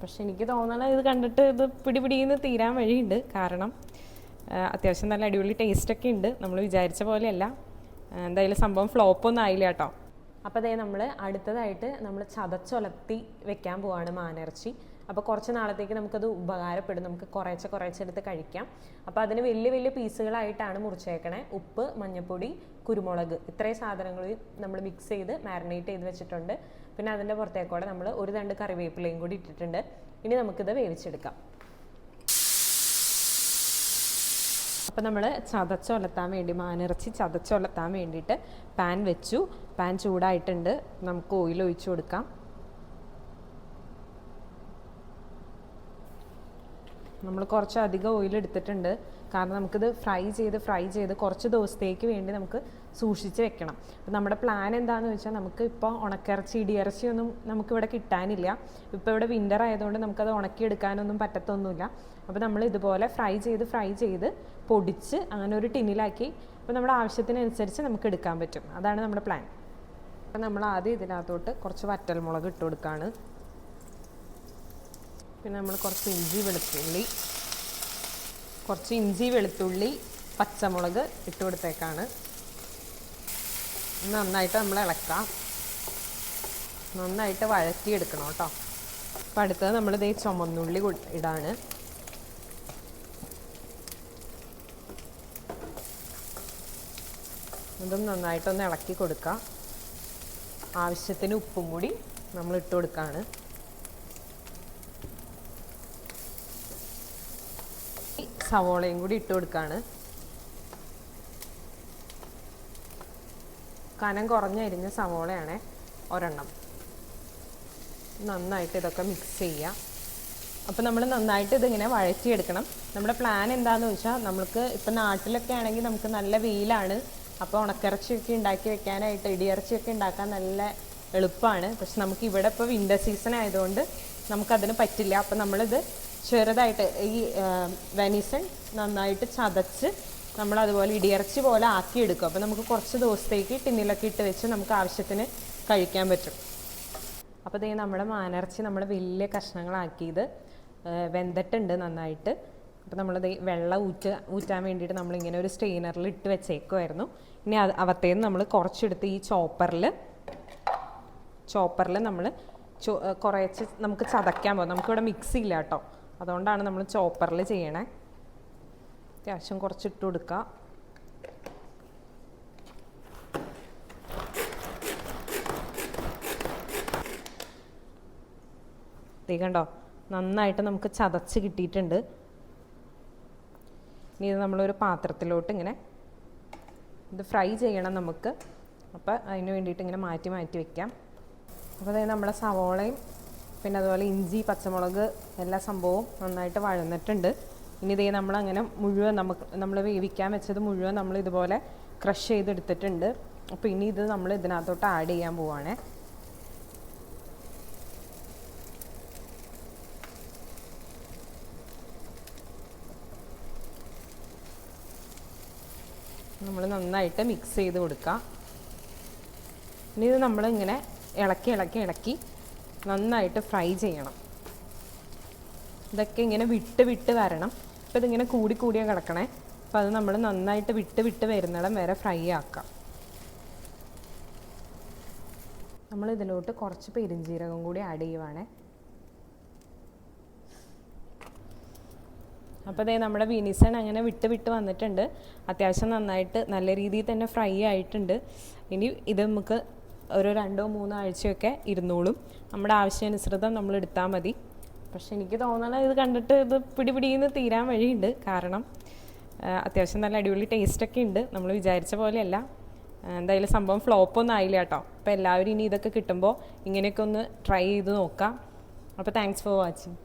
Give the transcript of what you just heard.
പക്ഷെ എനിക്ക് തോന്നണ ഇത് കണ്ടിട്ട് ഇത് പിടി പിടിന്ന് തീരാൻ വഴിയുണ്ട്. കാരണം അത്യാവശ്യം നല്ല അടിപൊളി ടേസ്റ്റൊക്കെ ഉണ്ട്. നമ്മൾ വിചാരിച്ച പോലെയല്ല. എന്തായാലും സംഭവം ഫ്ലോപ്പൊന്നും ആയില്ല കേട്ടോ. അപ്പോൾ അതേ നമ്മൾ അടുത്തതായിട്ട് നമ്മൾ ചതച്ചൊലത്തി വെക്കാൻ പോവാണ് മാനിറച്ചി അപ്പോൾ കുറച്ച് നാളത്തേക്ക് നമുക്കത് ഉപകാരപ്പെടും. നമുക്ക് കുറേശ്ശെ കുറേശ്ശെ എടുത്ത് കഴിക്കാം. അപ്പോൾ അതിന് വലിയ വലിയ പീസുകളായിട്ടാണ് മുറിച്ചേക്കണേ. ഉപ്പ് മഞ്ഞൾപ്പൊടി കുരുമുളക് ഇത്രയും സാധനങ്ങൾ നമ്മൾ മിക്സ് ചെയ്ത് മാരിനേറ്റ് ചെയ്ത് വെച്ചിട്ടുണ്ട്. പിന്നെ അതിന്റെ പുറത്തേക്കൂടെ നമ്മൾ ഒരു രണ്ട് കറിവേപ്പിലയും കൂടി ഇട്ടിട്ടുണ്ട്. ഇനി നമുക്കിത് വേവിച്ചെടുക്കാം. അപ്പോൾ നമ്മൾ ചതച്ചൊലത്താൻ വേണ്ടി മാനിറച്ചി ചതച്ചൊലത്താൻ വേണ്ടിയിട്ട് പാൻ വെച്ചു. പാൻ ചൂടായിട്ടുണ്ട്. നമുക്ക് ഓയിൽ ഒഴിച്ചു കൊടുക്കാം. നമ്മൾ കുറച്ച് അധികം ഓയിൽ എടുത്തിട്ടുണ്ട്. കാരണം നമുക്കിത് ഫ്രൈ ചെയ്ത് ഫ്രൈ ചെയ്ത് കുറച്ച് ദിവസത്തേക്ക് വേണ്ടി നമുക്ക് സൂക്ഷിച്ച് വെക്കണം. അപ്പം നമ്മുടെ പ്ലാൻ എന്താണെന്ന് വെച്ചാൽ നമുക്ക് ഇപ്പോൾ ഉണക്കിറച്ചി ഇടിയിറച്ചിയൊന്നും നമുക്കിവിടെ കിട്ടാനില്ല. ഇപ്പോൾ ഇവിടെ വിന്റർ ആയതുകൊണ്ട് നമുക്കത് ഉണക്കിയെടുക്കാനൊന്നും പറ്റത്തൊന്നുമില്ല. അപ്പോൾ നമ്മൾ ഇതുപോലെ ഫ്രൈ ചെയ്ത് ഫ്രൈ ചെയ്ത് പൊടിച്ച് അങ്ങനെ ഒരു ടിന്നിലാക്കി അപ്പോൾ നമ്മുടെ ആവശ്യത്തിനനുസരിച്ച് നമുക്ക് എടുക്കാൻ പറ്റും. അതാണ് നമ്മുടെ പ്ലാൻ അപ്പം നമ്മൾ ആദ്യം ഇതിനകത്തോട്ട് കുറച്ച് വറ്റൽമുളക് ഇട്ട് കൊടുക്കുകയാണ് പിന്നെ നമ്മൾ കുറച്ച് ഇഞ്ചി വെളുത്തുള്ളി കുറച്ച് ഇഞ്ചി വെളുത്തുള്ളി പച്ചമുളക് ഇട്ട് കൊടുത്തേക്കാണ്. നന്നായിട്ട് നമ്മൾ ഇളക്കാം. നന്നായിട്ട് വഴറ്റിയെടുക്കണം കേട്ടോ. അപ്പം അടുത്തത് നമ്മൾ ഇതേ ചുമന്നുള്ളി ഇടാണ്. ഇതും നന്നായിട്ടൊന്ന് ഇളക്കി കൊടുക്കാം. ആവശ്യത്തിന് ഉപ്പും കൂടി നമ്മൾ ഇട്ട് കൊടുക്കുകയാണ് സവോളയും കൂടി ഇട്ട് കൊടുക്കുകയാണ് കനം കുറഞ്ഞരിഞ്ഞ സവോളയാണ് ഒരെണ്ണം. നന്നായിട്ട് ഇതൊക്കെ മിക്സ് ചെയ്യുക അപ്പോൾ നമ്മൾ നന്നായിട്ട് ഇതിങ്ങനെ വഴറ്റിയെടുക്കണം. നമ്മുടെ പ്ലാൻ എന്താണെന്ന് വെച്ചാൽ നമുക്ക് ഇപ്പം നാട്ടിലൊക്കെ ആണെങ്കിൽ നമുക്ക് നല്ല വെയിലാണ്. അപ്പോൾ ഉണക്കിറച്ചിയൊക്കെ ഉണ്ടാക്കി വെക്കാനായിട്ട് ഇടിയിറച്ചിയൊക്കെ ഉണ്ടാക്കാൻ നല്ല എളുപ്പമാണ് പക്ഷെ നമുക്ക് ഇവിടെ ഇപ്പോൾ വിന്റർ സീസൺ ആയതുകൊണ്ട് നമുക്കതിന് പറ്റില്ല. അപ്പം നമ്മളിത് ചെറുതായിട്ട് ഈ വെനിസൺ നന്നായിട്ട് ചതച്ച് നമ്മൾ അതുപോലെ ഇടിയിറച്ചി പോലെ ആക്കിയെടുക്കും. അപ്പോൾ നമുക്ക് കുറച്ച് ദിവസത്തേക്ക് ടിന്നിലൊക്കെ ഇട്ട് വെച്ച് നമുക്ക് ആവശ്യത്തിന് കഴിക്കാൻ പറ്റും. അപ്പോൾ ഇതേ നമ്മുടെ മാനിറച്ചി നമ്മൾ വലിയ കഷ്ണങ്ങളാക്കിയത് വെന്തിട്ടുണ്ട് നന്നായിട്ട്. അപ്പോൾ നമ്മളത് വെള്ളം ഊറ്റ ഊറ്റാൻ വേണ്ടിയിട്ട് നമ്മളിങ്ങനെ ഒരു സ്റ്റെയിനറിൽ ഇട്ട് വെച്ചേക്കുമായിരുന്നു ഇനി അത് അവത്തേന്ന് നമ്മൾ കുറച്ചെടുത്ത് ഈ ചോപ്പറിൽ ചോപ്പറിൽ നമ്മൾ ചോ കുറച്ച് നമുക്ക് ചതയ്ക്കാൻ പോകും നമുക്കിവിടെ മിക്സി ഇല്ല കേട്ടോ. അതുകൊണ്ടാണ് നമ്മൾ ചോപ്പറിൽ ചെയ്യണേ. അത്യാവശ്യം കുറച്ചിട്ട് കൊടുക്കുക കണ്ടോ? നന്നായിട്ട് നമുക്ക് ചതച്ച് കിട്ടിയിട്ടുണ്ട്. ഇനി ഇത് നമ്മളൊരു പാത്രത്തിലോട്ട് ഇങ്ങനെ ഇത് ഫ്രൈ ചെയ്യണം നമുക്ക്. അപ്പോൾ അതിന് വേണ്ടിയിട്ട് ഇങ്ങനെ മാറ്റി മാറ്റി വെക്കാം. അപ്പോൾ അതായത് നമ്മുടെ സവോളയും പിന്നെ അതുപോലെ ഇഞ്ചി പച്ചമുളക് എല്ലാ സംഭവവും നന്നായിട്ട് വഴന്നിട്ടുണ്ട്. ഇനി ഇതേ നമ്മളങ്ങനെ മുഴുവൻ നമുക്ക് നമ്മൾ വേവിക്കാൻ വെച്ചത് മുഴുവൻ നമ്മൾ ഇതുപോലെ ക്രഷ് ചെയ്തെടുത്തിട്ടുണ്ട്. അപ്പോൾ ഇനി ഇത് നമ്മൾ ഇതിനകത്തോട്ട് ആഡ് ചെയ്യാൻ പോവാണേ. നമ്മൾ നന്നായിട്ട് മിക്സ് ചെയ്ത് കൊടുക്കുക ഇനി ഇത് നമ്മളിങ്ങനെ ഇളക്കി ഇളക്കി ഇളക്കി നന്നായിട്ട് ഫ്രൈ ചെയ്യണം. ഇതൊക്കെ ഇങ്ങനെ വിട്ട് വിട്ട് വരണം. അപ്പോൾ ഇതിങ്ങനെ കൂടി കൂടിയാണ് കിടക്കണേ. അപ്പോൾ അത് നമ്മൾ നന്നായിട്ട് വിട്ട് വിട്ട് വരുന്നിടം വരെ ഫ്രൈ ആക്കാം. നമ്മൾ ഇതിലോട്ട് കുറച്ച് പെരിഞ്ജീരകം കൂടി ആഡ് ചെയ്യുവാണേ. അപ്പോൾ അതേ നമ്മുടെ വിനിസൺ അങ്ങനെ വിട്ട് വിട്ട് വന്നിട്ടുണ്ട്. അത്യാവശ്യം നന്നായിട്ട് നല്ല രീതിയിൽ തന്നെ ഫ്രൈ ആയിട്ടുണ്ട്. ഇനി ഇത് നമുക്ക് ഒരു രണ്ടോ മൂന്നോ ആഴ്ചയൊക്കെ ഇരുന്നോളും. നമ്മുടെ ആവശ്യാനുസൃതം നമ്മൾ എടുത്താൽ മതി. പക്ഷെ എനിക്ക് തോന്നണത് ഇത് കണ്ടിട്ട് ഇത് പിടി പിടിന്ന് തീരാൻ വഴിയുണ്ട്. കാരണം അത്യാവശ്യം നല്ല അടിപൊളി ടേസ്റ്റൊക്കെ ഉണ്ട്. നമ്മൾ വിചാരിച്ച പോലെയല്ല. എന്തായാലും സംഭവം ഫ്ലോപ്പൊന്നും ആയില്ല കേട്ടോ. അപ്പോൾ എല്ലാവരും ഇനി ഇതൊക്കെ കിട്ടുമ്പോൾ ഇങ്ങനെയൊക്കെ ഒന്ന് ട്രൈ ചെയ്ത് നോക്കാം. അപ്പോൾ താങ്ക്സ് ഫോർ വാച്ചിങ്